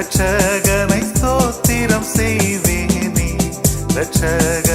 ரட்சகனை ஸ்தோத்திரம் செய்வேனே. ரட்சக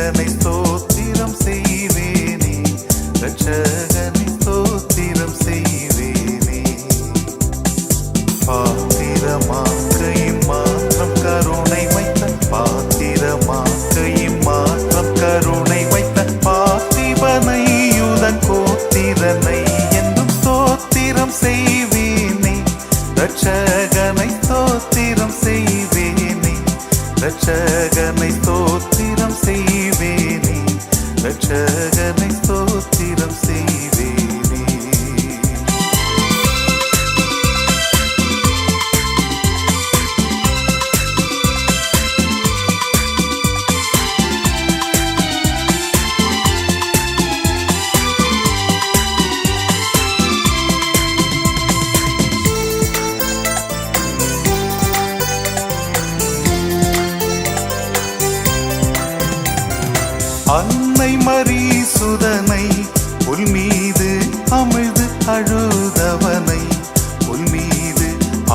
这个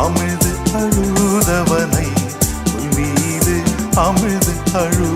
அமிழ்து அழுதவனை உன் மீது அமிழ்து அழு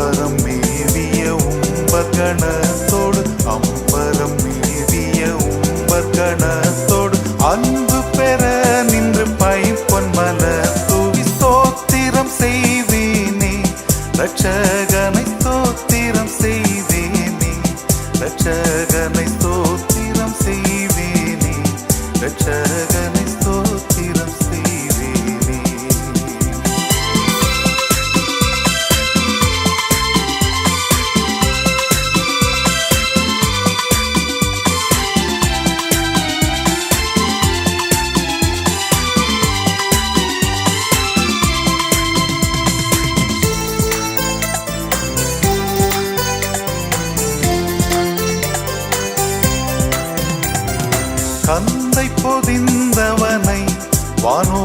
அம்பரம் மேவிய உம்பகணத்தோடு அம்பரம் மேவிய உம்பகணத்தோடு அன்பு பெற நின்று பைப்பொன் மல தூவி ஸ்தோத்திரம் செய்வேனே ரட்சகனை ஸ்தோத்திரம் செய்வேனே ரட்சகனை ஸ்தோத்திரம் செய்வேனே ரட்ச கோவிந்தவனை வானோ